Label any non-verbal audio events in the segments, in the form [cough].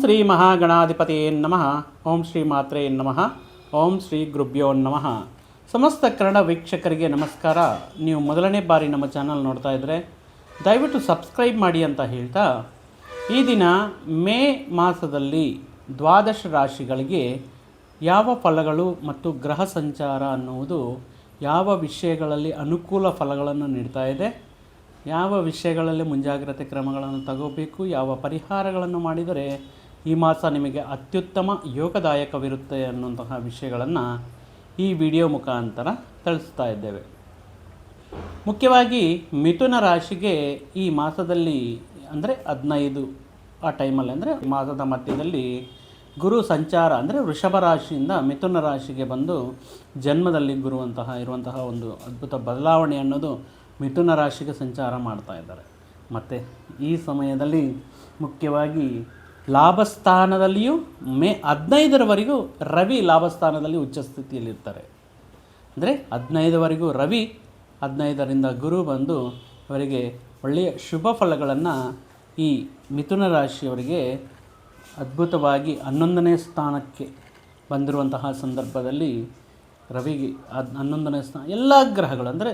ಶ್ರೀ ಮಹಾಗಣಾಧಿಪತಿಯೇ ನಮಃ. ಓಂ ಶ್ರೀ ಮಾತ್ರೇ ನಮಃ. ಓಂ ಶ್ರೀ ಗುರುಭ್ಯೋ ನಮಃ. ಸಮಸ್ತ ಕನ್ನಡ ವೀಕ್ಷಕರಿಗೆ ನಮಸ್ಕಾರ. ನೀವು ಮೊದಲನೇ ಬಾರಿ ನಮ್ಮ ಚಾನಲ್ ನೋಡ್ತಾ ಇದ್ದರೆ ದಯವಿಟ್ಟು ಸಬ್ಸ್ಕ್ರೈಬ್ ಮಾಡಿ ಅಂತ ಹೇಳ್ತಾ, ಈ ದಿನ ಮೇ ಮಾಸದಲ್ಲಿ ದ್ವಾದಶ ರಾಶಿಗಳಿಗೆ ಯಾವ ಫಲಗಳು ಮತ್ತು ಗ್ರಹ ಸಂಚಾರ ಅನ್ನುವುದು ಯಾವ ವಿಷಯಗಳಲ್ಲಿ ಅನುಕೂಲ ಫಲಗಳನ್ನು ನೀಡ್ತಾ ಇದೆ, ಯಾವ ವಿಷಯಗಳಲ್ಲಿ ಮುಂಜಾಗ್ರತೆ ಕ್ರಮಗಳನ್ನು ತಗೋಬೇಕು, ಯಾವ ಪರಿಹಾರಗಳನ್ನು ಮಾಡಿದರೆ ಈ ಮಾಸ ನಿಮಗೆ ಅತ್ಯುತ್ತಮ ಯೋಗದಾಯಕವಿರುತ್ತೆ ಅನ್ನುವಂತಹ ವಿಷಯಗಳನ್ನು ಈ ವಿಡಿಯೋ ಮುಖಾಂತರ ತಿಳಿಸ್ತಾ ಇದ್ದೇವೆ. ಮುಖ್ಯವಾಗಿ ಮಿಥುನ ರಾಶಿಗೆ ಈ ಮಾಸದಲ್ಲಿ ಅಂದರೆ ಹದಿನೈದು ಆ ಟೈಮಲ್ಲಿ ಅಂದರೆ ಮಾಸದ ಮಧ್ಯದಲ್ಲಿ ಗುರು ಸಂಚಾರ ಅಂದರೆ ವೃಷಭ ರಾಶಿಯಿಂದ ಮಿಥುನ ರಾಶಿಗೆ ಬಂದು ಜನ್ಮದಲ್ಲಿ ಗುರುವಂತಹ ಇರುವಂತಹ ಒಂದು ಅದ್ಭುತ ಬದಲಾವಣೆ ಅನ್ನೋದು ಮಿಥುನ ರಾಶಿಗೆ ಸಂಚಾರ ಮಾಡ್ತಾ ಇದ್ದಾರೆ. ಮತ್ತು ಈ ಸಮಯದಲ್ಲಿ ಮುಖ್ಯವಾಗಿ ಲಾಭಸ್ಥಾನದಲ್ಲಿಯೂ ಮೇ ಹದಿನೈದರವರೆಗೂ ರವಿ ಲಾಭಸ್ಥಾನದಲ್ಲಿ ಉಚ್ಚ ಸ್ಥಿತಿಯಲ್ಲಿರ್ತಾರೆ. ಅಂದರೆ ಹದಿನೈದವರೆಗೂ ರವಿ, ಹದಿನೈದರಿಂದ ಗುರು ಬಂದು ಅವರಿಗೆ ಒಳ್ಳೆಯ ಶುಭ ಫಲಗಳನ್ನು ಈ ಮಿಥುನ ರಾಶಿಯವರಿಗೆ ಅದ್ಭುತವಾಗಿ ಹನ್ನೊಂದನೇ ಸ್ಥಾನಕ್ಕೆ ಬಂದಿರುವಂತಹ ಸಂದರ್ಭದಲ್ಲಿ ರವಿಗೆ ಅದು ಹನ್ನೊಂದನೇ ಸ್ಥಾನ, ಎಲ್ಲ ಗ್ರಹಗಳು, ಅಂದರೆ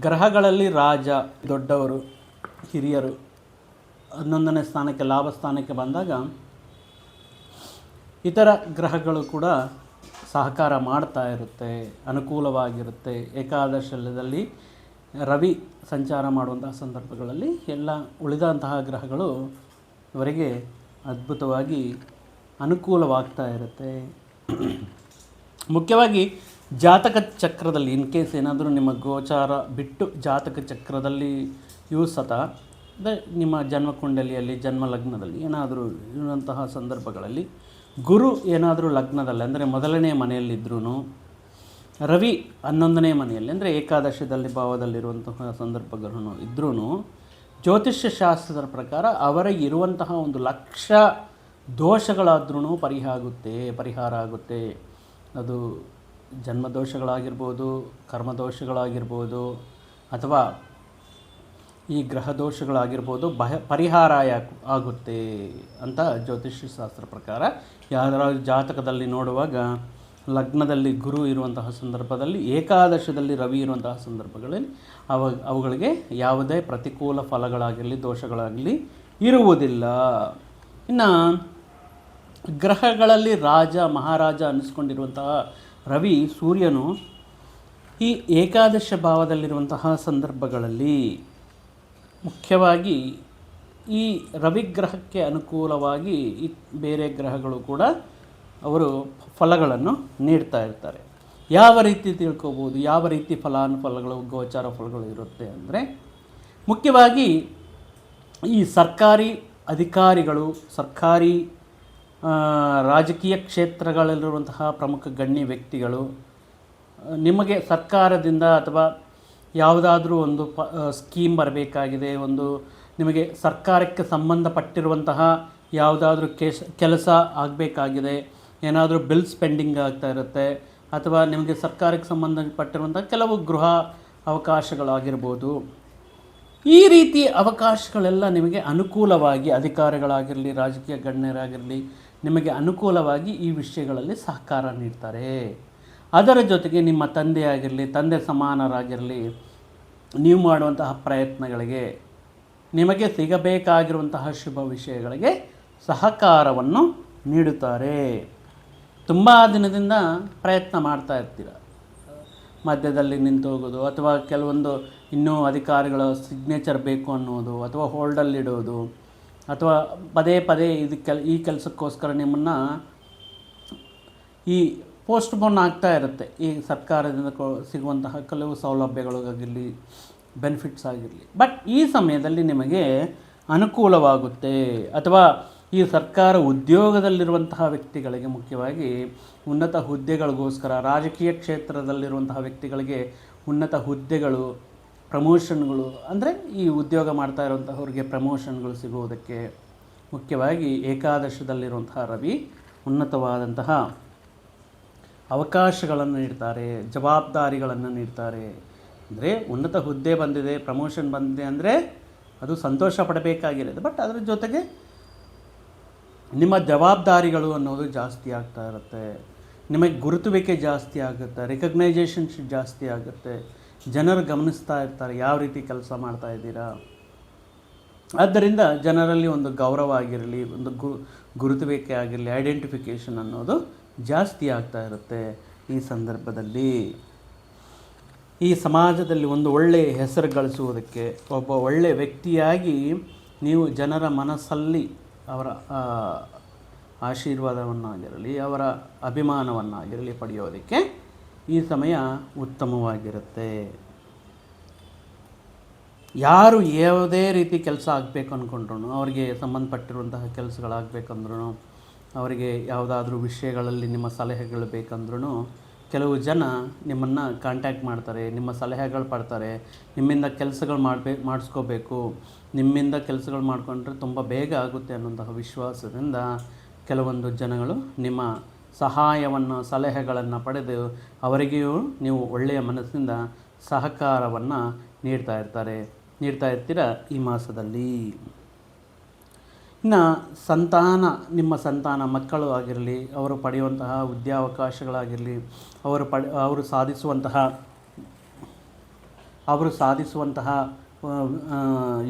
ಗ್ರಹಗಳಲ್ಲಿ ರಾಜ, ದೊಡ್ಡವರು, ಹಿರಿಯರು ಹನ್ನೊಂದನೇ ಸ್ಥಾನಕ್ಕೆ, ಲಾಭ ಸ್ಥಾನಕ್ಕೆ ಬಂದಾಗ ಇತರ ಗ್ರಹಗಳು ಕೂಡ ಸಹಕಾರ ಮಾಡ್ತಾ ಇರುತ್ತೆ, ಅನುಕೂಲವಾಗಿರುತ್ತೆ. ಏಕಾದಶಲ್ಯದಲ್ಲಿ ರವಿ ಸಂಚಾರ ಮಾಡುವಂತಹ ಸಂದರ್ಭಗಳಲ್ಲಿ ಎಲ್ಲ ಉಳಿದಂತಹ ಗ್ರಹಗಳು ಇವರಿಗೆ ಅದ್ಭುತವಾಗಿ ಅನುಕೂಲವಾಗ್ತಾ ಇರುತ್ತೆ. ಮುಖ್ಯವಾಗಿ ಜಾತಕ ಚಕ್ರದಲ್ಲಿ ಇನ್ ಕೇಸ್ ಏನಾದರೂ ನಿಮ್ಮ ಗೋಚಾರ ಬಿಟ್ಟು ಜಾತಕ ಚಕ್ರದಲ್ಲಿ ಯೂ ಸತ ನಿಮ್ಮ ಜನ್ಮಕುಂಡಲಿಯಲ್ಲಿ ಜನ್ಮ ಲಗ್ನದಲ್ಲಿ ಏನಾದರೂ ಇರುವಂತಹ ಸಂದರ್ಭಗಳಲ್ಲಿ ಗುರು ಏನಾದರೂ ಲಗ್ನದಲ್ಲಿ, ಅಂದರೆ ಮೊದಲನೇ ಮನೆಯಲ್ಲಿದ್ದರೂ ರವಿ ಹನ್ನೊಂದನೇ ಮನೆಯಲ್ಲಿ, ಅಂದರೆ ಏಕಾದಶದಲ್ಲಿ ಭಾವದಲ್ಲಿರುವಂತಹ ಸಂದರ್ಭಗಳನ್ನು ಇದ್ರೂ ಜ್ಯೋತಿಷ್ಯ ಶಾಸ್ತ್ರದ ಪ್ರಕಾರ ಅವರಿಗೆ ಇರುವಂತಹ ಒಂದು ಲಕ್ಷ ದೋಷಗಳಾದ್ರೂ ಪರಿಹಾರ ಆಗುತ್ತೆ ಪರಿಹಾರ ಆಗುತ್ತೆ. ಅದು ಜನ್ಮದೋಷಗಳಾಗಿರ್ಬೋದು, ಕರ್ಮದೋಷಗಳಾಗಿರ್ಬೋದು, ಅಥವಾ ಈ ಗ್ರಹ ದೋಷಗಳಾಗಿರ್ಬೋದು ಬಹ ಪರಿಹಾರ ಯಾಕೆ ಆಗುತ್ತೆ ಅಂತ ಜ್ಯೋತಿಷ್ಯ ಶಾಸ್ತ್ರ ಪ್ರಕಾರ ಯಾರಾದರೂ ಜಾತಕದಲ್ಲಿ ನೋಡುವಾಗ ಲಗ್ನದಲ್ಲಿ ಗುರು ಇರುವಂತಹ ಸಂದರ್ಭದಲ್ಲಿ, ಏಕಾದಶದಲ್ಲಿ ರವಿ ಇರುವಂತಹ ಸಂದರ್ಭಗಳಲ್ಲಿ ಅವ ಅವುಗಳಿಗೆ ಯಾವುದೇ ಪ್ರತಿಕೂಲ ಫಲಗಳಾಗಲಿ, ದೋಷಗಳಾಗಲಿ ಇರುವುದಿಲ್ಲ. ಇನ್ನು ಗ್ರಹಗಳಲ್ಲಿ ರಾಜ, ಮಹಾರಾಜ ಅನ್ನಿಸ್ಕೊಂಡಿರುವಂತಹ ರವಿ, ಸೂರ್ಯನು ಈ ಏಕಾದಶ ಭಾವದಲ್ಲಿರುವಂತಹ ಸಂದರ್ಭಗಳಲ್ಲಿ ಮುಖ್ಯವಾಗಿ ಈ ರವಿಗ್ರಹಕ್ಕೆ ಅನುಕೂಲವಾಗಿ ಈ ಬೇರೆ ಗ್ರಹಗಳು ಕೂಡ ಅವರು ಫಲಗಳನ್ನು ನೀಡ್ತಾ ಇರ್ತಾರೆ. ಯಾವ ರೀತಿ ತಿಳ್ಕೊಬೋದು, ಯಾವ ರೀತಿ ಫಲಾನುಫಲಗಳು, ಗೋಚಾರ ಫಲಗಳು ಇರುತ್ತೆ ಅಂದರೆ, ಮುಖ್ಯವಾಗಿ ಈ ಸರ್ಕಾರಿ ಅಧಿಕಾರಿಗಳು, ಸರ್ಕಾರಿ ರಾಜಕೀಯ ಕ್ಷೇತ್ರಗಳಲ್ಲಿರುವಂತಹ ಪ್ರಮುಖ ಗಣ್ಯ ವ್ಯಕ್ತಿಗಳು ನಿಮಗೆ ಸರ್ಕಾರದಿಂದ ಅಥವಾ ಯಾವುದಾದ್ರೂ ಒಂದು ಪ ಸ್ಕೀಮ್ ಬರಬೇಕಾಗಿದೆ, ಒಂದು ನಿಮಗೆ ಸರ್ಕಾರಕ್ಕೆ ಸಂಬಂಧಪಟ್ಟಿರುವಂತಹ ಯಾವುದಾದ್ರೂ ಕೆಲಸ ಆಗಬೇಕಾಗಿದೆ, ಏನಾದರೂ ಬಿಲ್ಸ್ ಪೆಂಡಿಂಗ್ ಆಗ್ತಾ ಇರುತ್ತೆ, ಅಥವಾ ನಿಮಗೆ ಸರ್ಕಾರಕ್ಕೆ ಸಂಬಂಧಪಟ್ಟಿರುವಂಥ ಕೆಲವು ಗೃಹ ಅವಕಾಶಗಳಾಗಿರ್ಬೋದು. ಈ ರೀತಿ ಅವಕಾಶಗಳೆಲ್ಲ ನಿಮಗೆ ಅನುಕೂಲವಾಗಿ ಅಧಿಕಾರಿಗಳಾಗಿರಲಿ, ರಾಜಕೀಯ ಗಣ್ಯರಾಗಿರಲಿ, ನಿಮಗೆ ಅನುಕೂಲವಾಗಿ ಈ ವಿಷಯಗಳಲ್ಲಿ ಸಹಕಾರ ನೀಡ್ತಾರೆ. ಅದರ ಜೊತೆಗೆ ನಿಮ್ಮ ತಂದೆ ಆಗಿರಲಿ ತಂದೆ ಸಮಾನರಾಗಿರಲಿ, ನೀವು ಮಾಡುವಂತಹ ಪ್ರಯತ್ನಗಳಿಗೆ, ನಿಮಗೆ ಸಿಗಬೇಕಾಗಿರುವಂತಹ ಶುಭ ವಿಷಯಗಳಿಗೆ ಸಹಕಾರವನ್ನು ನೀಡುತ್ತಾರೆ. ತುಂಬ ದಿನದಿಂದ ಪ್ರಯತ್ನ ಮಾಡ್ತಾ ಇರ್ತೀರ. ಮಧ್ಯದಲ್ಲಿ ನಿಂತು ಹೋಗೋದು, ಅಥವಾ ಕೆಲವೊಂದು ಇನ್ನೂ ಅಧಿಕಾರಿಗಳ ಸಿಗ್ನೇಚರ್ ಬೇಕು ಅನ್ನೋದು, ಅಥವಾ ಹೋಲ್ಡಲ್ಲಿಡೋದು ಅಥವಾ ಪದೇ ಪದೇ ಇದು ಕೆಲ್, ಈ ಕೆಲಸಕ್ಕೋಸ್ಕರ ನಿಮ್ಮನ್ನು ಈ ಪೋಸ್ಟ್ಪೋನ್ ಆಗ್ತಾ ಇರುತ್ತೆ. ಈ ಸರ್ಕಾರದಿಂದ ಕೊ, ಸಿಗುವಂತಹ ಕೆಲವು ಸೌಲಭ್ಯಗಳಿಗಾಗಿರಲಿ ಬೆನಿಫಿಟ್ಸ್ ಆಗಿರಲಿ. ಬಟ್ ಈ ಸಮಯದಲ್ಲಿ ನಿಮಗೆ ಅನುಕೂಲವಾಗುತ್ತೆ. ಅಥವಾ ಈ ಸರ್ಕಾರ ಉದ್ಯೋಗದಲ್ಲಿರುವಂತಹ ವ್ಯಕ್ತಿಗಳಿಗೆ ಮುಖ್ಯವಾಗಿ ಉನ್ನತ ಹುದ್ದೆಗಳಿಗೋಸ್ಕರ, ರಾಜಕೀಯ ಕ್ಷೇತ್ರದಲ್ಲಿರುವಂತಹ ವ್ಯಕ್ತಿಗಳಿಗೆ ಉನ್ನತ ಹುದ್ದೆಗಳು, ಪ್ರಮೋಷನ್ಗಳು, ಅಂದರೆ ಈ ಉದ್ಯೋಗ ಮಾಡ್ತಾ ಇರುವಂತಹವ್ರಿಗೆ ಪ್ರಮೋಷನ್ಗಳು ಸಿಗುವುದಕ್ಕೆ ಮುಖ್ಯವಾಗಿ ಏಕಾದಶದಲ್ಲಿರುವಂತಹ ರವಿ ಉನ್ನತವಾದಂತಹ ಅವಕಾಶಗಳನ್ನು ನೀಡ್ತಾರೆ, ಜವಾಬ್ದಾರಿಗಳನ್ನು ನೀಡ್ತಾರೆ. ಅಂದರೆ ಉನ್ನತ ಹುದ್ದೆ ಬಂದಿದೆ ಪ್ರಮೋಷನ್ ಬಂದಿದೆ ಅಂದರೆ ಅದು ಸಂತೋಷ ಪಡಬೇಕಾಗಿರೋದು ಬಟ್ ಅದರ ಜೊತೆಗೆ ನಿಮ್ಮ ಜವಾಬ್ದಾರಿಗಳು ಅನ್ನೋದು ಜಾಸ್ತಿ ಆಗ್ತಾ ಇರುತ್ತೆ. ನಿಮಗೆ ಗುರುತುವಿಕೆ ಜಾಸ್ತಿ ಆಗುತ್ತೆ ರಿಕಗ್ನೈಜೇಷನ್ ಜಾಸ್ತಿ ಆಗುತ್ತೆ. ಜನರು ಗಮನಿಸ್ತಾ ಇರ್ತಾರೆ, ಯಾವ ರೀತಿ ಕೆಲಸ ಮಾಡ್ತಾ ಇದ್ದೀರಾ? ಆದ್ದರಿಂದ ಜನರಲ್ಲಿ ಒಂದು ಗೌರವ ಆಗಿರಲಿ, ಒಂದು ಗುರುತುವಿಕೆ ಆಗಿರಲಿ ಐಡೆಂಟಿಫಿಕೇಷನ್ ಅನ್ನೋದು ಜಾಸ್ತಿ ಆಗ್ತಾ ಇರುತ್ತೆ ಈ ಸಂದರ್ಭದಲ್ಲಿ. ಈ ಸಮಾಜದಲ್ಲಿ ಒಂದು ಒಳ್ಳೆಯ ಹೆಸರು ಗಳಿಸುವುದಕ್ಕೆ ಒಬ್ಬ ಒಳ್ಳೆಯ ವ್ಯಕ್ತಿಯಾಗಿ ನೀವು ಜನರ ಮನಸ್ಸಲ್ಲಿ ಅವರ ಆಶೀರ್ವಾದವನ್ನಾಗಿರಲಿ, ಅವರ ಅಭಿಮಾನವನ್ನಾಗಿರಲಿ ಪಡೆಯೋದಕ್ಕೆ ಈ ಸಮಯ ಉತ್ತಮವಾಗಿರುತ್ತೆ. ಯಾರು ಯಾವುದೇ ರೀತಿ ಕೆಲಸ ಆಗಬೇಕು ಅಂದ್ಕೊಂಡ್ರು ಅವರಿಗೆ ಸಂಬಂಧಪಟ್ಟಿರುವಂತಹ ಕೆಲಸಗಳಾಗಬೇಕಂದ್ರೂ ಅವರಿಗೆ ಯಾವುದಾದ್ರೂ ವಿಷಯಗಳಲ್ಲಿ ನಿಮ್ಮ ಸಲಹೆಗಳು ಬೇಕಂದ್ರೂ ಕೆಲವು ಜನ ನಿಮ್ಮನ್ನು ಕಾಂಟ್ಯಾಕ್ಟ್ ಮಾಡ್ತಾರೆ, ನಿಮ್ಮ ಸಲಹೆಗಳು ಪಡ್ತಾರೆ, ನಿಮ್ಮಿಂದ ಕೆಲಸಗಳು ಮಾಡಬೇಕು ಮಾಡಿಸ್ಕೋಬೇಕು, ನಿಮ್ಮಿಂದ ಕೆಲಸಗಳು ಮಾಡಿಕೊಂಡ್ರೆ ತುಂಬ ಬೇಗ ಆಗುತ್ತೆ ಅನ್ನೋಂತಹ ವಿಶ್ವಾಸದಿಂದ ಕೆಲವೊಂದು ಜನಗಳು ನಿಮ್ಮ ಸಹಾಯವನ್ನು, ಸಲಹೆಗಳನ್ನು ಪಡೆದು ಅವರಿಗೂ ನೀವು ಒಳ್ಳೆಯ ಮನಸ್ಸಿನಿಂದ ಸಹಕಾರವನ್ನು ನೀಡ್ತಾ ಇರ್ತಾರೆ. ನೀಡ್ತಾ ಇರ್ತೀರ ಈ ಮಾಸದಲ್ಲಿ? ಇನ್ನು ಸಂತಾನ ನಿಮ್ಮ ಸಂತಾನ ಮಕ್ಕಳು ಆಗಿರಲಿ, ಅವರು ಪಡೆಯುವಂತಹ ಉದ್ಯಾವಕಾಶಗಳಾಗಿರಲಿ, ಅವರು ಪಡೆ, ಅವರು ಸಾಧಿಸುವಂತಹ ಅವರು ಸಾಧಿಸುವಂತಹ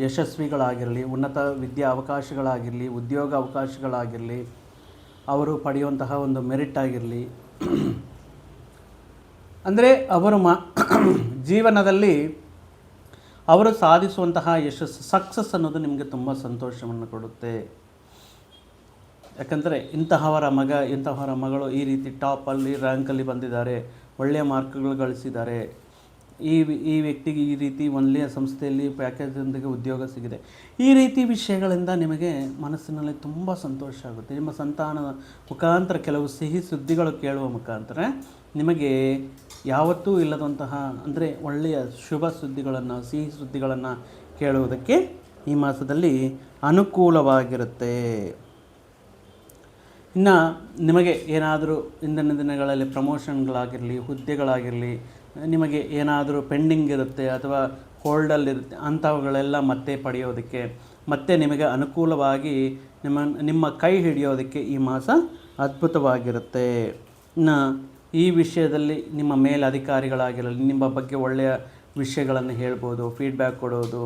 ಯಶಸ್ವಿಗಳಾಗಿರಲಿ, ಉನ್ನತ ವಿದ್ಯಾ ಅವಕಾಶಗಳಾಗಿರಲಿ, ಉದ್ಯೋಗ ಅವಕಾಶಗಳಾಗಿರಲಿ, ಅವರು ಪಡೆಯುವಂತಹ ಒಂದು ಮೆರಿಟ್ ಆಗಿರಲಿ. ಅಂದರೆ, ಅವರು ಮಾ, [coughs] ಜೀವನದಲ್ಲಿ ಅವರು ಸಾಧಿಸುವಂತಹ ಯಶಸ್ಸು ಸಕ್ಸಸ್ ಅನ್ನೋದು ನಿಮಗೆ ತುಂಬ ಸಂತೋಷವನ್ನು ಕೊಡುತ್ತೆ. ಯಾಕಂದರೆ ಇಂತಹವರ ಮಗ, ಇಂತಹವರ ಮಗಳು ಈ ರೀತಿ ಟಾಪಲ್ಲಿ ರ್ಯಾಂಕಲ್ಲಿ ಬಂದಿದ್ದಾರೆ ಒಳ್ಳೆಯ ಮಾರ್ಕ್ಗಳು ಗಳಿಸಿದ್ದಾರೆ. ಈ ಈ ವ್ಯಕ್ತಿಗೆ ಈ ರೀತಿ ಒಳ್ಳೆಯ ಸಂಸ್ಥೆಯಲ್ಲಿ ಪ್ಯಾಕೇಜೊಂದಿಗೆ ಉದ್ಯೋಗ ಸಿಗಿದೆ. ಈ ರೀತಿ ವಿಷಯಗಳಿಂದ ನಿಮಗೆ ಮನಸ್ಸಿನಲ್ಲಿ ತುಂಬ ಸಂತೋಷ ಆಗುತ್ತೆ. ನಿಮ್ಮ ಸಂತಾನದ ಮುಖಾಂತರ ಕೆಲವು ಸಿಹಿ ಸುದ್ದಿಗಳು ಕೇಳುವ ಮುಖಾಂತರ ನಿಮಗೆ ಯಾವತ್ತೂ ಇಲ್ಲದಂತಹ, ಅಂದರೆ ಒಳ್ಳೆಯ ಶುಭ ಸುದ್ದಿಗಳನ್ನು, ಸಿಹಿ ಸುದ್ದಿಗಳನ್ನು ಕೇಳುವುದಕ್ಕೆ ಈ ಮಾಸದಲ್ಲಿ ಅನುಕೂಲವಾಗಿರುತ್ತೆ. ಇನ್ನು ನಿಮಗೆ ಏನಾದರೂ ಇಂದಿನ ದಿನಗಳಲ್ಲಿ ಪ್ರಮೋಷನ್ಗಳಾಗಿರಲಿ, ಹುದ್ದೆಗಳಾಗಿರಲಿ, ನಿಮಗೆ ಏನಾದರೂ ಪೆಂಡಿಂಗ್ ಇರುತ್ತೆ ಅಥವಾ ಹೋಲ್ಡಲ್ಲಿರುತ್ತೆ ಅಂಥವುಗಳೆಲ್ಲ ಮತ್ತೆ ಪಡೆಯೋದಕ್ಕೆ, ಮತ್ತೆ ನಿಮಗೆ ಅನುಕೂಲವಾಗಿ ನಿಮ್ಮ ನಿಮ್ಮ ಕೈ ಹಿಡಿಯೋದಕ್ಕೆ ಈ ಮಾಸ ಅದ್ಭುತವಾಗಿರುತ್ತೆ. ಇನ್ನು ಈ ವಿಷಯದಲ್ಲಿ ನಿಮ್ಮ ಮೇಲಧಿಕಾರಿಗಳಾಗಿರಲಿ, ನಿಮ್ಮ ಬಗ್ಗೆ ಒಳ್ಳೆಯ ವಿಷಯಗಳನ್ನು ಹೇಳ್ಬೋದು ಫೀಡ್ಬ್ಯಾಕ್ ಕೊಡೋದು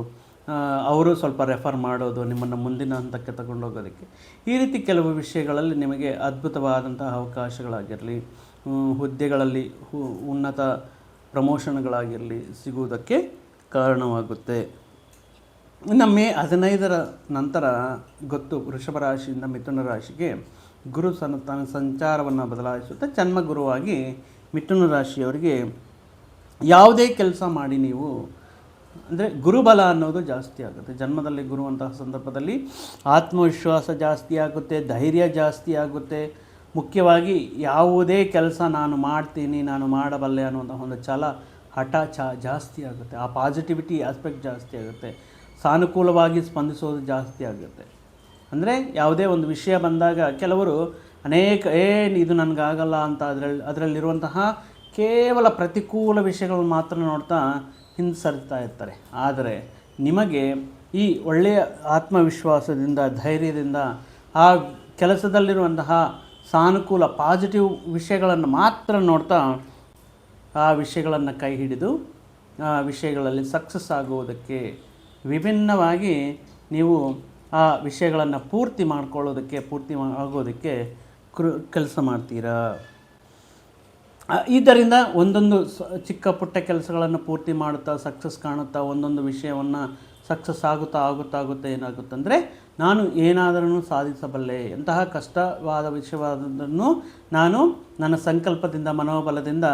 ಅವರು ಸ್ವಲ್ಪ ರೆಫರ್ ಮಾಡೋದು, ನಿಮ್ಮನ್ನು ಮುಂದಿನ ಹಂತಕ್ಕೆ ತಗೊಂಡೋಗೋದಕ್ಕೆ. ಈ ರೀತಿ ಕೆಲವು ವಿಷಯಗಳಲ್ಲಿ ನಿಮಗೆ ಅದ್ಭುತವಾದಂತಹ ಅವಕಾಶಗಳಾಗಿರಲಿ ಹುದ್ದೆಗಳಲ್ಲಿ ಉನ್ನತ ಪ್ರಮೋಷನ್ಗಳಾಗಿರಲಿ ಸಿಗುವುದಕ್ಕೆ ಕಾರಣವಾಗುತ್ತೆ. ಇನ್ನು ಮೇ ಹದಿನೈದರ ನಂತರ ಗೊತ್ತು, ವೃಷಭ ರಾಶಿಯಿಂದ ಮಿಥುನ ರಾಶಿಗೆ ಗುರು ಸನ ತನ್ನ ಸಂಚಾರವನ್ನು ಬದಲಾಯಿಸುತ್ತೆ ಜನ್ಮಗುರುವಾಗಿ ಮಿಥುನ ರಾಶಿಯವರಿಗೆ ಯಾವುದೇ ಕೆಲಸ ಮಾಡಿ ನೀವು, ಅಂದರೆ ಗುರುಬಲ ಅನ್ನೋದು ಜಾಸ್ತಿ ಆಗುತ್ತೆ. ಜನ್ಮದಲ್ಲಿ ಗುರು ಅಂತಹ ಸಂದರ್ಭದಲ್ಲಿ ಆತ್ಮವಿಶ್ವಾಸ ಜಾಸ್ತಿ ಆಗುತ್ತೆ, ಧೈರ್ಯ ಜಾಸ್ತಿ ಆಗುತ್ತೆ. ಮುಖ್ಯವಾಗಿ ಯಾವುದೇ ಕೆಲಸ ನಾನು ಮಾಡ್ತೀನಿ, ನಾನು ಮಾಡಬಲ್ಲೆ ಅನ್ನುವಂಥ ಒಂದು ಛಲ, ಹಠ ಚ ಜಾಸ್ತಿ ಆಗುತ್ತೆ. ಆ ಪಾಸಿಟಿವಿಟಿ ಆಸ್ಪೆಕ್ಟ್ ಜಾಸ್ತಿ ಆಗುತ್ತೆ. ಸಾನುಕೂಲವಾಗಿ ಸ್ಪಂದಿಸೋದು ಜಾಸ್ತಿ ಆಗುತ್ತೆ. ಅಂದರೆ ಯಾವುದೇ ಒಂದು ವಿಷಯ ಬಂದಾಗ ಕೆಲವರು ಅನೇಕ ಏನು ಇದು ನನಗಾಗಲ್ಲ ಅಂತ ಅದರಲ್ಲಿ ಅದರಲ್ಲಿರುವಂತಹ ಕೇವಲ ಪ್ರತಿಕೂಲ ವಿಷಯಗಳನ್ನು ಮಾತ್ರ ನೋಡ್ತಾ ಹಿಂದೆ ಸರಿತಾ ಇರ್ತಾರೆ. ಆದರೆ ನಿಮಗೆ ಈ ಒಳ್ಳೆಯ ಆತ್ಮವಿಶ್ವಾಸದಿಂದ, ಧೈರ್ಯದಿಂದ, ಆ ಕೆಲಸದಲ್ಲಿರುವಂತಹ ಸಾನುಕೂಲ ಪಾಸಿಟಿವ್ ವಿಷಯಗಳನ್ನು ಮಾತ್ರ ನೋಡ್ತಾ ಆ ವಿಷಯಗಳನ್ನು ಕೈ ಹಿಡಿದು, ಆ ವಿಷಯಗಳಲ್ಲಿ ಸಕ್ಸಸ್ ಆಗುವುದಕ್ಕೆ ವಿಭಿನ್ನವಾಗಿ ನೀವು ಆ ವಿಷಯಗಳನ್ನು ಪೂರ್ತಿ ಮಾಡ್ಕೊಳ್ಳೋದಕ್ಕೆ, ಪೂರ್ತಿ ಆಗೋದಕ್ಕೆ ಕೃ, ಕೆಲಸ ಮಾಡ್ತೀರಾ? ಇದರಿಂದ ಒಂದೊಂದು ಚಿಕ್ಕ ಪುಟ್ಟ ಕೆಲಸಗಳನ್ನು ಪೂರ್ತಿ ಮಾಡುತ್ತಾ, ಸಕ್ಸಸ್ ಕಾಣುತ್ತಾ, ಒಂದೊಂದು ವಿಷಯವನ್ನು ಸಕ್ಸಸ್ ಆಗುತ್ತಾ ಆಗುತ್ತಾ, ಆಗುತ್ತೆ ಏನಾಗುತ್ತಂದರೆ, ನಾನು ಏನಾದರೂ ಸಾಧಿಸಬಲ್ಲೆ. ಎಂತಹ ಕಷ್ಟವಾದ ವಿಷಯವಾದದನ್ನು ನಾನು ನನ್ನ ಸಂಕಲ್ಪದಿಂದ, ಮನೋಬಲದಿಂದ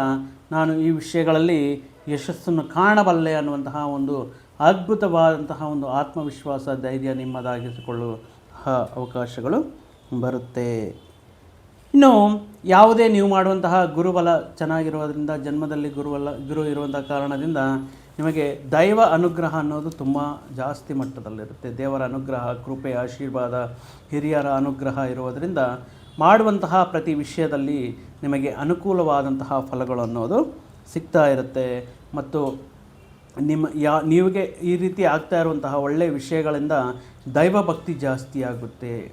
ನಾನು ಈ ವಿಷಯಗಳಲ್ಲಿ ಯಶಸ್ಸನ್ನು ಕಾಣಬಲ್ಲೆ ಅನ್ನುವಂತಹ ಒಂದು ಅದ್ಭುತವಾದಂತಹ ಒಂದು ಆತ್ಮವಿಶ್ವಾಸ, ಧೈರ್ಯ ನಿಮ್ಮದಾಗಿಸಿಕೊಳ್ಳುವ ಅವಕಾಶಗಳು ಬರುತ್ತೆ. ಇನ್ನು ಯಾವುದೇ ನೀವು ಮಾಡುವಂತಹ ಗುರುಬಲ ಚೆನ್ನಾಗಿರೋದ್ರಿಂದ, ಜನ್ಮದಲ್ಲಿ ಗುರುಬಲ, ಗುರು ಇರುವಂಥ ಕಾರಣದಿಂದ ನಿಮಗೆ ದೈವ ಅನುಗ್ರಹ ಅನ್ನೋದು ತುಂಬ ಜಾಸ್ತಿ ಮಟ್ಟದಲ್ಲಿರುತ್ತೆ. ದೇವರ ಅನುಗ್ರಹ, ಕೃಪೆ, ಆಶೀರ್ವಾದ, ಹಿರಿಯರ ಅನುಗ್ರಹ ಇರುವುದರಿಂದ ಮಾಡುವಂತಹ ಪ್ರತಿ ವಿಷಯದಲ್ಲಿ ನಿಮಗೆ ಅನುಕೂಲವಾದಂತಹ ಫಲಗಳು ಅನ್ನೋದು ಸಿಗ್ತಾ ಇರುತ್ತೆ. ಮತ್ತು ನಿಮ್ಮ ಯಾ ನೀವಿಗೆ ಈ ರೀತಿ ಆಗ್ತಾ ಇರುವಂತಹ ಒಳ್ಳೆಯ ವಿಷಯಗಳಿಂದ ದೈವ ಭಕ್ತಿ ಜಾಸ್ತಿ ಆಗುತ್ತೆ.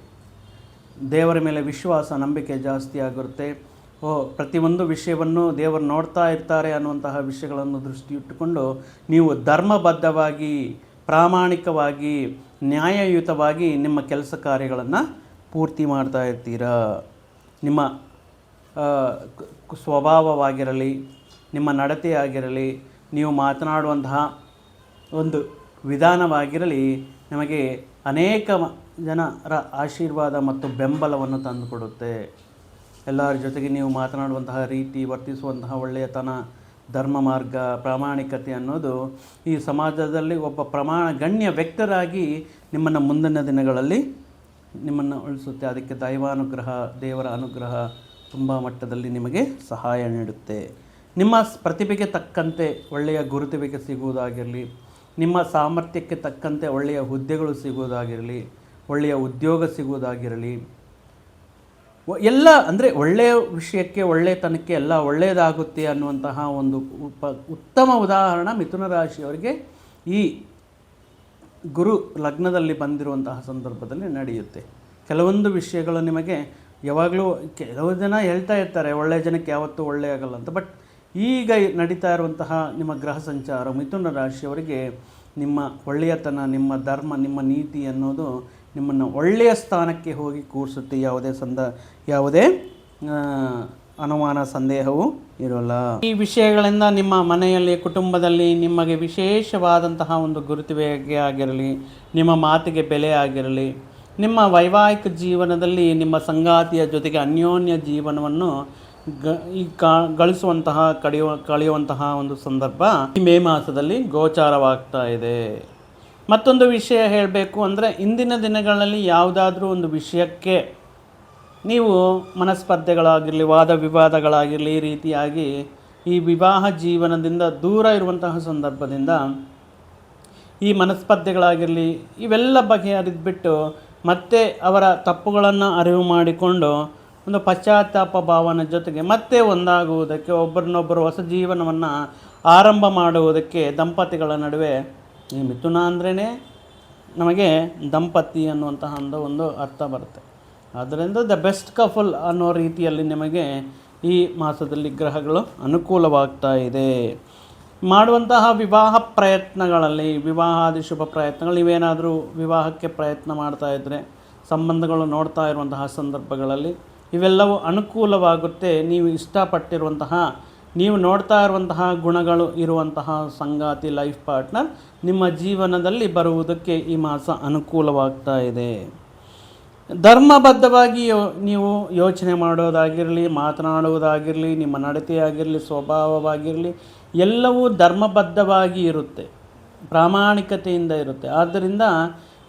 ದೇವರ ಮೇಲೆ ವಿಶ್ವಾಸ, ನಂಬಿಕೆ ಜಾಸ್ತಿ ಆಗುತ್ತೆ. ಓ, ಪ್ರತಿಯೊಂದು ವಿಷಯವನ್ನು ದೇವರು ನೋಡ್ತಾ ಇರ್ತಾರೆ ಅನ್ನುವಂತಹ ವಿಷಯಗಳನ್ನು ದೃಷ್ಟಿಯಿಟ್ಟುಕೊಂಡು ನೀವು ಧರ್ಮಬದ್ಧವಾಗಿ, ಪ್ರಾಮಾಣಿಕವಾಗಿ, ನ್ಯಾಯಯುತವಾಗಿ ನಿಮ್ಮ ಕೆಲಸ ಕಾರ್ಯಗಳನ್ನು ಪೂರ್ತಿ ಮಾಡ್ತಾ ಇರ್ತೀರಾ? ನಿಮ್ಮ ಸ್ವಭಾವವಾಗಿರಲಿ, ನಿಮ್ಮ ನಡತೆ ಆಗಿರಲಿ ನೀವು ಮಾತನಾಡುವಂತಹ ಒಂದು ವಿಧಾನವಾಗಿರಲಿ, ನಮಗೆ ಅನೇಕ ಜನರ ಆಶೀರ್ವಾದ ಮತ್ತು ಬೆಂಬಲವನ್ನು ತಂದುಕೊಡುತ್ತೆ. ಎಲ್ಲರ ಜೊತೆಗೆ ನೀವು ಮಾತನಾಡುವಂತಹ ರೀತಿ, ವರ್ತಿಸುವಂತಹ ಒಳ್ಳೆಯತನ, ಧರ್ಮ ಮಾರ್ಗ, ಪ್ರಾಮಾಣಿಕತೆ ಅನ್ನೋದು ಈ ಸಮಾಜದಲ್ಲಿ ಒಬ್ಬ ಪ್ರಮಾಣ ಗಣ್ಯ ವ್ಯಕ್ತರಾಗಿ ನಿಮ್ಮನ್ನು ಮುಂದಿನ ದಿನಗಳಲ್ಲಿ ನಿಮ್ಮನ್ನು ಉಳಿಸುತ್ತೆ. ಅದಕ್ಕೆ ದೈವಾನುಗ್ರಹ, ದೇವರ ಅನುಗ್ರಹ ತುಂಬ ಮಟ್ಟದಲ್ಲಿ ನಿಮಗೆ ಸಹಾಯ ನೀಡುತ್ತೆ. ನಿಮ್ಮ ಪ್ರತಿಭೆಗೆ ತಕ್ಕಂತೆ ಒಳ್ಳೆಯ ಗುರುತಿಗೆ ಸಿಗುವುದಾಗಿರಲಿ, ನಿಮ್ಮ ಸಾಮರ್ಥ್ಯಕ್ಕೆ ತಕ್ಕಂತೆ ಒಳ್ಳೆಯ ಹುದ್ದೆಗಳು ಸಿಗುವುದಾಗಿರಲಿ, ಒಳ್ಳೆಯ ಉದ್ಯೋಗ ಸಿಗುವುದಾಗಿರಲಿ ಎಲ್ಲ, ಅಂದರೆ ಒಳ್ಳೆಯ ವಿಷಯಕ್ಕೆ ಒಳ್ಳೆಯತನಕ್ಕೆ ಎಲ್ಲ ಒಳ್ಳೆಯದಾಗುತ್ತೆ ಅನ್ನುವಂತಹ ಒಂದು ಉಪ, ಉತ್ತಮ ಉದಾಹರಣ ಮಿಥುನ ರಾಶಿಯವರಿಗೆ ಈ ಗುರು ಲಗ್ನದಲ್ಲಿ ಬಂದಿರುವಂತಹ ಸಂದರ್ಭದಲ್ಲಿ ನಡೆಯುತ್ತೆ. ಕೆಲವೊಂದು ವಿಷಯಗಳು ನಿಮಗೆ ಯಾವಾಗಲೂ, ಕೆಲವು ಜನ ಹೇಳ್ತಾ ಇರ್ತಾರೆ ಒಳ್ಳೆಯ ಜನಕ್ಕೆ ಯಾವತ್ತೂ ಒಳ್ಳೆಯಾಗಲ್ಲ ಅಂತ, ಬಟ್ ಈಗ ನಡೀತಾ ಇರುವಂತಹ ನಿಮ್ಮ ಗ್ರಹ ಸಂಚಾರ, ಮಿಥುನ ರಾಶಿಯವರಿಗೆ ನಿಮ್ಮ ಒಳ್ಳೆಯತನ, ನಿಮ್ಮ ಧರ್ಮ, ನಿಮ್ಮ ನೀತಿ ಅನ್ನೋದು ನಿಮ್ಮನ್ನು ಒಳ್ಳೆಯ ಸ್ಥಾನಕ್ಕೆ ಹೋಗಿ ಕೂರಿಸುತ್ತೆ. ಯಾವುದೇ ಸಂದ, ಯಾವುದೇ ಅನುಮಾನ, ಸಂದೇಹವೂ ಇರೋಲ್ಲ. ಈ ವಿಷಯಗಳಿಂದ ನಿಮ್ಮ ಮನೆಯಲ್ಲಿ, ಕುಟುಂಬದಲ್ಲಿ ನಿಮಗೆ ವಿಶೇಷವಾದಂತಹ ಒಂದು ಗುರುತಿಗೆ ಆಗಿರಲಿ, ನಿಮ್ಮ ಮಾತಿಗೆ ಬೆಲೆ ಆಗಿರಲಿ, ನಿಮ್ಮ ವೈವಾಹಿಕ ಜೀವನದಲ್ಲಿ ನಿಮ್ಮ ಸಂಗಾತಿಯ ಜೊತೆಗೆ ಅನ್ಯೋನ್ಯ ಜೀವನವನ್ನು ಗ, ಈ ಗಳಿಸುವಂತಹ ಕಡಿಯುವ ಕಳೆಯುವಂತಹ ಒಂದು ಸಂದರ್ಭ ಈ ಮೇ ಮಾಸದಲ್ಲಿ ಗೋಚಾರವಾಗ್ತಾ ಇದೆ. ಮತ್ತೊಂದು ವಿಷಯ ಹೇಳಬೇಕು ಅಂದರೆ ಇಂದಿನ ದಿನಗಳಲ್ಲಿ ಯಾವುದಾದ್ರೂ ಒಂದು ವಿಷಯಕ್ಕೆ ನೀವು ಮನಸ್ಪರ್ಧೆಗಳಾಗಿರಲಿ, ವಾದ ವಿವಾದಗಳಾಗಿರಲಿ, ಈ ರೀತಿಯಾಗಿ ಈ ವಿವಾಹ ಜೀವನದಿಂದ ದೂರ ಇರುವಂತಹ ಸಂದರ್ಭದಿಂದ ಈ ಮನಸ್ಪರ್ಧೆಗಳಾಗಿರಲಿ, ಇವೆಲ್ಲ ಬಗೆಹರಿದ್ಬಿಟ್ಟು ಮತ್ತೆ ಅವರ ತಪ್ಪುಗಳನ್ನು ಅರಿವು ಮಾಡಿಕೊಂಡು ಒಂದು ಪಶ್ಚಾತ್ತಾಪ ಭಾವನೆ ಜೊತೆಗೆ ಮತ್ತೆ ಒಂದಾಗುವುದಕ್ಕೆ ಒಬ್ಬರನ್ನೊಬ್ಬರು ಹೊಸ ಜೀವನವನ್ನು ಆರಂಭ ಮಾಡುವುದಕ್ಕೆ ದಂಪತಿಗಳ ನಡುವೆ ಈ ಮಿಥುನ ಅಂದ್ರೇ ನಮಗೆ ದಂಪತಿ ಅನ್ನುವಂತಹ ಒಂದು ಒಂದು ಅರ್ಥ ಬರುತ್ತೆ. ಆದ್ದರಿಂದ ದ ಬೆಸ್ಟ್ ಕಫಲ್ ಅನ್ನೋ ರೀತಿಯಲ್ಲಿ ನಿಮಗೆ ಈ ಮಾಸದಲ್ಲಿ ಗ್ರಹಗಳು ಅನುಕೂಲವಾಗ್ತಾ ಇದೆ. ಮಾಡುವಂತಹ ವಿವಾಹ ಪ್ರಯತ್ನಗಳಲ್ಲಿ, ವಿವಾಹಾದಿ ಶುಭ ಪ್ರಯತ್ನಗಳು, ನೀವೇನಾದರೂ ವಿವಾಹಕ್ಕೆ ಪ್ರಯತ್ನ ಮಾಡ್ತಾ ಇದ್ದರೆ ಸಂಬಂಧಗಳು ನೋಡ್ತಾ ಇರುವಂತಹ ಸಂದರ್ಭಗಳಲ್ಲಿ ಇವೆಲ್ಲವೂ ಅನುಕೂಲವಾಗುತ್ತೆ. ನೀವು ಇಷ್ಟಪಟ್ಟಿರುವಂತಹ, ನೀವು ನೋಡ್ತಾ ಇರುವಂತಹ ಗುಣಗಳು ಇರುವಂತಹ ಸಂಗಾತಿ ಲೈಫ್ ಪಾರ್ಟ್ನರ್ ನಿಮ್ಮ ಜೀವನದಲ್ಲಿ ಬರುವುದಕ್ಕೆ ಈ ಮಾಸ ಅನುಕೂಲವಾಗ್ತಾ ಇದೆ. ಧರ್ಮಬದ್ಧವಾಗಿ ಯೋ, ನೀವು ಯೋಚನೆ ಮಾಡೋದಾಗಿರಲಿ, ಮಾತನಾಡುವುದಾಗಿರಲಿ, ನಿಮ್ಮ ನಡತೆಯಾಗಿರಲಿ, ಸ್ವಭಾವವಾಗಿರಲಿ, ಎಲ್ಲವೂ ಧರ್ಮಬದ್ಧವಾಗಿ ಇರುತ್ತೆ. ಪ್ರಾಮಾಣಿಕತೆಯಿಂದ ಇರುತ್ತೆ. ಆದ್ದರಿಂದ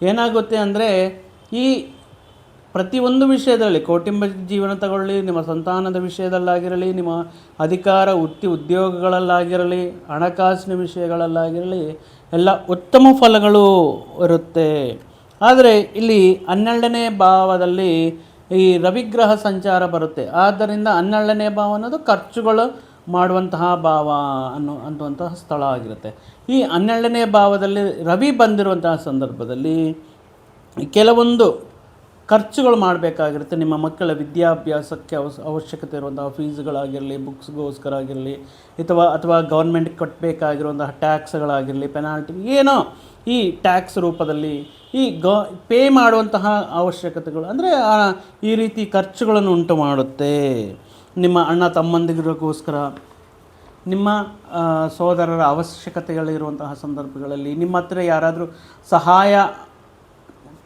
ಏನಾಗುತ್ತೆ ಅಂದರೆ, ಈ ಪ್ರತಿಯೊಂದು ವಿಷಯದಲ್ಲಿ ಕೌಟುಂಬ ಜೀವನ ತಗೊಳ್ಳಿ, ನಿಮ್ಮ ಸಂತಾನದ ವಿಷಯದಲ್ಲಾಗಿರಲಿ, ನಿಮ್ಮ ಅಧಿಕಾರ, ವೃತ್ತಿ ಉದ್ಯೋಗಗಳಲ್ಲಾಗಿರಲಿ, ಹಣಕಾಸಿನ ವಿಷಯಗಳಲ್ಲಾಗಿರಲಿ, ಎಲ್ಲ ಉತ್ತಮ ಫಲಗಳು ಇರುತ್ತೆ. ಆದರೆ ಇಲ್ಲಿ ಹನ್ನೆರಡನೇ ಭಾವದಲ್ಲಿ ಈ ರವಿಗ್ರಹ ಸಂಚಾರ ಬರುತ್ತೆ. ಆದ್ದರಿಂದ ಹನ್ನೆರಡನೇ ಭಾವ ಅನ್ನೋದು ಖರ್ಚುಗಳು ಮಾಡುವಂತಹ ಭಾವ ಅನ್ನೋ, ಅನ್ನುವಂತಹ ಸ್ಥಳ ಆಗಿರುತ್ತೆ. ಈ ಹನ್ನೆರಡನೇ ಭಾವದಲ್ಲಿ ರವಿ ಬಂದಿರುವಂತಹ ಸಂದರ್ಭದಲ್ಲಿ ಕೆಲವೊಂದು ಖರ್ಚುಗಳು ಮಾಡಬೇಕಾಗಿರುತ್ತೆ. ನಿಮ್ಮ ಮಕ್ಕಳ ವಿದ್ಯಾಭ್ಯಾಸಕ್ಕೆ ಅವಶ್ ಅವಶ್ಯಕತೆ ಇರುವಂತಹ ಫೀಸ್ಗಳಾಗಿರಲಿ, ಬುಕ್ಸ್ಗೋಸ್ಕರ ಆಗಿರಲಿ, ಅಥವಾ ಅಥವಾ ಗೌರ್ಮೆಂಟ್ ಕಟ್ಟಬೇಕಾಗಿರುವಂತಹ ಟ್ಯಾಕ್ಸ್ಗಳಾಗಿರಲಿ, ಪೆನಾಲ್ಟಿ, ಏನೋ ಈ ಟ್ಯಾಕ್ಸ್ ರೂಪದಲ್ಲಿ ಈ ಗೌ, ಪೇ ಮಾಡುವಂತಹ ಅವಶ್ಯಕತೆಗಳು. ಅಂದರೆ ಈ ರೀತಿ ಖರ್ಚುಗಳನ್ನು ಉಂಟು ಮಾಡುತ್ತೆ. ನಿಮ್ಮ ಅಣ್ಣ ತಮ್ಮಂದಿರಿಗೋಸ್ಕರ, ನಿಮ್ಮ ಸೋದರರ ಅವಶ್ಯಕತೆಗಳಿರುವಂತಹ ಸಂದರ್ಭಗಳಲ್ಲಿ ನಿಮ್ಮ ಹತ್ರ ಯಾರಾದರೂ ಸಹಾಯ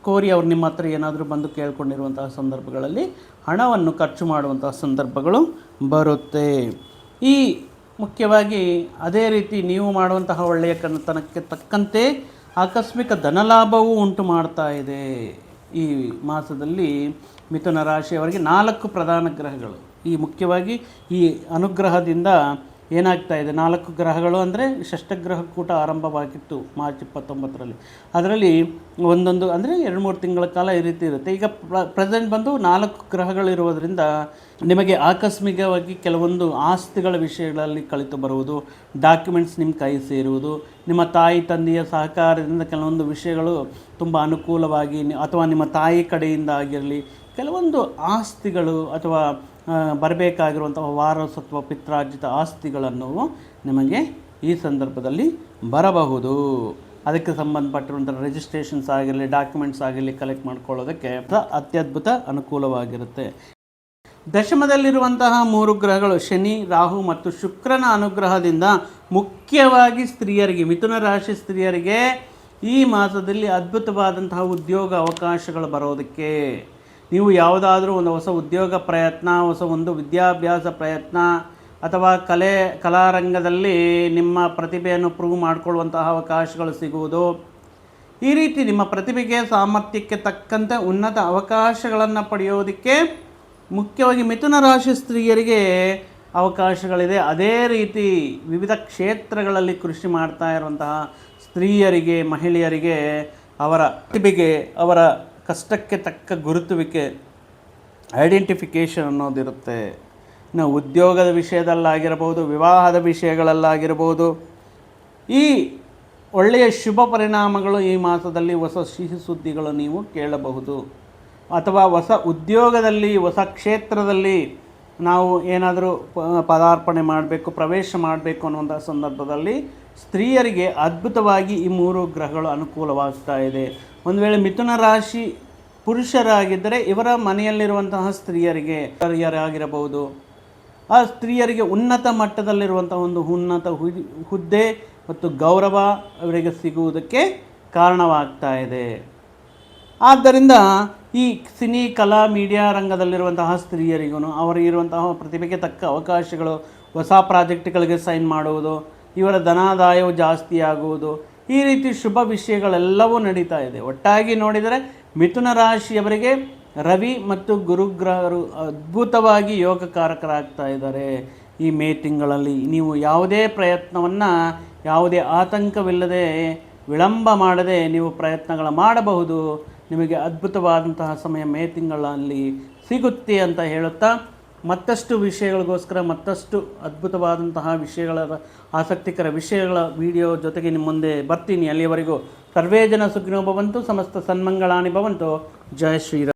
ಕೋರಿ ಅವ್ರು ನಿಮ್ಮ ಹತ್ರ ಏನಾದರೂ ಬಂದು ಕೇಳ್ಕೊಂಡಿರುವಂತಹ ಸಂದರ್ಭಗಳಲ್ಲಿ ಹಣವನ್ನು ಖರ್ಚು ಮಾಡುವಂತಹ ಸಂದರ್ಭಗಳು ಬರುತ್ತೆ. ಈ ಮುಖ್ಯವಾಗಿ ಅದೇ ರೀತಿ ನೀವು ಮಾಡುವಂತಹ ಒಳ್ಳೆಯ ಕನತನಕ್ಕೆ ತಕ್ಕಂತೆ ಆಕಸ್ಮಿಕ ಧನಲಾಭವೂ ಉಂಟು ಮಾಡ್ತಾ ಇದೆ. ಈ ಮಾಸದಲ್ಲಿ ಮಿಥುನ ರಾಶಿಯವರಿಗೆ ನಾಲ್ಕು ಪ್ರಧಾನ ಗ್ರಹಗಳು. ಈ ಮುಖ್ಯವಾಗಿ ಈ ಅನುಗ್ರಹದಿಂದ ಏನಾಗ್ತಾ ಇದೆ? ನಾಲ್ಕು ಗ್ರಹಗಳು ಅಂದರೆ ಷಷ್ಠಗ್ರಹ ಕೂಟ ಆರಂಭವಾಗಿತ್ತು ಮಾರ್ಚ್ ಇಪ್ಪತ್ತೊಂಬತ್ತರಲ್ಲಿ. ಅದರಲ್ಲಿ ಒಂದೊಂದು ಅಂದರೆ ಎರಡು ಮೂರು ತಿಂಗಳ ಕಾಲ ಈ ರೀತಿ ಇರುತ್ತೆ. ಈಗ ಪ್ರೆಸೆಂಟ್ ಬಂದು ನಾಲ್ಕು ಗ್ರಹಗಳಿರುವುದರಿಂದ ನಿಮಗೆ ಆಕಸ್ಮಿಕವಾಗಿ ಕೆಲವೊಂದು ಆಸ್ತಿಗಳ ವಿಷಯಗಳಲ್ಲಿ ಕಳಿತು ಬರುವುದು, ಡಾಕ್ಯುಮೆಂಟ್ಸ್ ನಿಮ್ಮ ಕೈ ಸೇರುವುದು, ನಿಮ್ಮ ತಾಯಿ, ತಂದೆಯ ಸಹಕಾರದಿಂದ ಕೆಲವೊಂದು ವಿಷಯಗಳು ತುಂಬ ಅನುಕೂಲವಾಗಿ, ಅಥವಾ ನಿಮ್ಮ ತಾಯಿ ಕಡೆಯಿಂದ ಆಗಿರಲಿ, ಕೆಲವೊಂದು ಆಸ್ತಿಗಳು ಅಥವಾ ಬರಬೇಕಾಗಿರುವಂತಹ ವಾರಸತ್ವ ಪಿತ್ರಾರ್ಜಿತ ಆಸ್ತಿಗಳನ್ನು ನಿಮಗೆ ಈ ಸಂದರ್ಭದಲ್ಲಿ ಬರಬಹುದು. ಅದಕ್ಕೆ ಸಂಬಂಧಪಟ್ಟಿರುವಂಥ ರಿಜಿಸ್ಟ್ರೇಷನ್ಸ್ ಆಗಿರಲಿ ಡಾಕ್ಯುಮೆಂಟ್ಸ್ ಆಗಿರಲಿ ಕಲೆಕ್ಟ್ ಮಾಡ್ಕೊಳ್ಳೋದಕ್ಕೆ ಅತ್ಯದ್ಭುತ ಅನುಕೂಲವಾಗಿರುತ್ತೆ. ದಶಮದಲ್ಲಿರುವಂತಹ ಮೂರು ಗ್ರಹಗಳು ಶನಿ, ರಾಹು ಮತ್ತು ಶುಕ್ರನ ಅನುಗ್ರಹದಿಂದ ಮುಖ್ಯವಾಗಿ ಸ್ತ್ರೀಯರಿಗೆ, ಮಿಥುನ ರಾಶಿ ಸ್ತ್ರೀಯರಿಗೆ ಈ ಮಾಸದಲ್ಲಿ ಅದ್ಭುತವಾದಂತಹ ಉದ್ಯೋಗ ಅವಕಾಶಗಳು ಬರೋದಕ್ಕೆ ನೀವು ಯಾವುದಾದ್ರೂ ಒಂದು ಹೊಸ ಉದ್ಯೋಗ ಪ್ರಯತ್ನ, ಹೊಸ ಒಂದು ವಿದ್ಯಾಭ್ಯಾಸ ಪ್ರಯತ್ನ ಅಥವಾ ಕಲೆ, ಕಲಾರಂಗದಲ್ಲಿ ನಿಮ್ಮ ಪ್ರತಿಭೆಯನ್ನು ಪ್ರೂವ್ ಮಾಡಿಕೊಳ್ಳುವಂತಹ ಅವಕಾಶಗಳು ಸಿಗುವುದು. ಈ ರೀತಿ ನಿಮ್ಮ ಪ್ರತಿಭೆಗೆ ಸಾಮರ್ಥ್ಯಕ್ಕೆ ತಕ್ಕಂತೆ ಉನ್ನತ ಅವಕಾಶಗಳನ್ನು ಪಡೆಯೋದಕ್ಕೆ ಮುಖ್ಯವಾಗಿ ಮಿಥುನ ರಾಶಿ ಸ್ತ್ರೀಯರಿಗೆ ಅವಕಾಶಗಳಿದೆ. ಅದೇ ರೀತಿ ವಿವಿಧ ಕ್ಷೇತ್ರಗಳಲ್ಲಿ ಕೃಷಿ ಮಾಡ್ತಾ ಇರುವಂತಹ ಸ್ತ್ರೀಯರಿಗೆ, ಮಹಿಳೆಯರಿಗೆ ಅವರ ಪ್ರತಿಭೆಗೆ, ಅವರ ಕಷ್ಟಕ್ಕೆ ತಕ್ಕ ಗುರುತುವಿಕೆ ಐಡೆಂಟಿಫಿಕೇಷನ್ ಅನ್ನೋದಿರುತ್ತೆ. ಇನ್ನು ಉದ್ಯೋಗದ ವಿಷಯದಲ್ಲಾಗಿರಬಹುದು ವಿವಾಹದ ವಿಷಯಗಳಲ್ಲಾಗಿರ್ಬೋದು, ಈ ಒಳ್ಳೆಯ ಶುಭ ಪರಿಣಾಮಗಳು ಈ ಮಾಸದಲ್ಲಿ ಹೊಸ ಸಿಹಿ ಸುದ್ದಿಗಳು ನೀವು ಕೇಳಬಹುದು. ಅಥವಾ ಹೊಸ ಉದ್ಯೋಗದಲ್ಲಿ, ಹೊಸ ಕ್ಷೇತ್ರದಲ್ಲಿ ನಾವು ಏನಾದರೂ ಪದಾರ್ಪಣೆ ಮಾಡಬೇಕು, ಪ್ರವೇಶ ಮಾಡಬೇಕು ಅನ್ನುವಂಥ ಸಂದರ್ಭದಲ್ಲಿ ಸ್ತ್ರೀಯರಿಗೆ ಅದ್ಭುತವಾಗಿ ಈ ಮೂರು ಗ್ರಹಗಳು ಅನುಕೂಲವಾಗ್ತಾ ಇದೆ. ಒಂದು ವೇಳೆ ಮಿಥುನ ರಾಶಿ ಪುರುಷರಾಗಿದ್ದರೆ ಇವರ ಮನೆಯಲ್ಲಿರುವಂತಹ ಸ್ತ್ರೀಯರಿಗೆ ಆಗಿರಬಹುದು ಆ ಸ್ತ್ರೀಯರಿಗೆ ಉನ್ನತ ಮಟ್ಟದಲ್ಲಿರುವಂಥ ಒಂದು ಉನ್ನತ ಹುದ್ದೆ ಮತ್ತು ಗೌರವ ಅವರಿಗೆ ಸಿಗುವುದಕ್ಕೆ ಕಾರಣವಾಗ್ತಾ ಇದೆ. ಆದ್ದರಿಂದ ಈ ಸಿನಿ, ಕಲಾ, ಮೀಡಿಯಾ ರಂಗದಲ್ಲಿರುವಂತಹ ಸ್ತ್ರೀಯರಿಗೂ, ಅವರಿಗಿರುವಂತಹ ಪ್ರತಿಭೆಗೆ ತಕ್ಕ ಅವಕಾಶಗಳು, ಹೊಸ ಪ್ರಾಜೆಕ್ಟ್ಗಳಿಗೆ ಸೈನ್ ಮಾಡುವುದು ಇವರ ಧನಾದಾಯವು ಜಾಸ್ತಿ ಆಗುವುದು. ಈ ರೀತಿ ಶುಭ ವಿಷಯಗಳೆಲ್ಲವೂ ನಡೀತಾ ಇದೆ. ಒಟ್ಟಾಗಿ ನೋಡಿದರೆ ಮಿಥುನ ರಾಶಿಯವರಿಗೆ ರವಿ ಮತ್ತು ಗುರುಗ್ರಹರು ಅದ್ಭುತವಾಗಿ ಯೋಗಕಾರಕರಾಗ್ತಾ ಇದ್ದಾರೆ. ಈ ಮೇ ತಿಂಗಳಲ್ಲಿ ನೀವು ಯಾವುದೇ ಪ್ರಯತ್ನವನ್ನು, ಯಾವುದೇ ಆತಂಕವಿಲ್ಲದೆ ವಿಳಂಬ ಮಾಡದೆ ನೀವು ಪ್ರಯತ್ನಗಳ ಮಾಡಬಹುದು. ನಿಮಗೆ ಅದ್ಭುತವಾದಂತಹ ಸಮಯ ಮೇ ತಿಂಗಳಲ್ಲಿ ಸಿಗುತ್ತೆ ಅಂತ ಹೇಳುತ್ತಾ ಮತ್ತಷ್ಟು ವಿಷಯಗಳಿಗೋಸ್ಕರ, ಮತ್ತಷ್ಟು ಅದ್ಭುತವಾದಂತಹ ವಿಷಯಗಳ, ಆಸಕ್ತಿಕರ ವಿಷಯಗಳ ವಿಡಿಯೋ ಜೊತೆಗೆ ನಿಮ್ಮ ಮುಂದೆ ಬರ್ತೀನಿ. ಅಲ್ಲಿಯವರೆಗೂ ಸರ್ವೇ ಜನ ಸುಖಿನೋ ಭವಂತು, ಸಮಸ್ತ ಸನ್ಮಂಗಳಾನಿ ಭವಂತು. ಜಯ ಶ್ರೀರಾಮ್.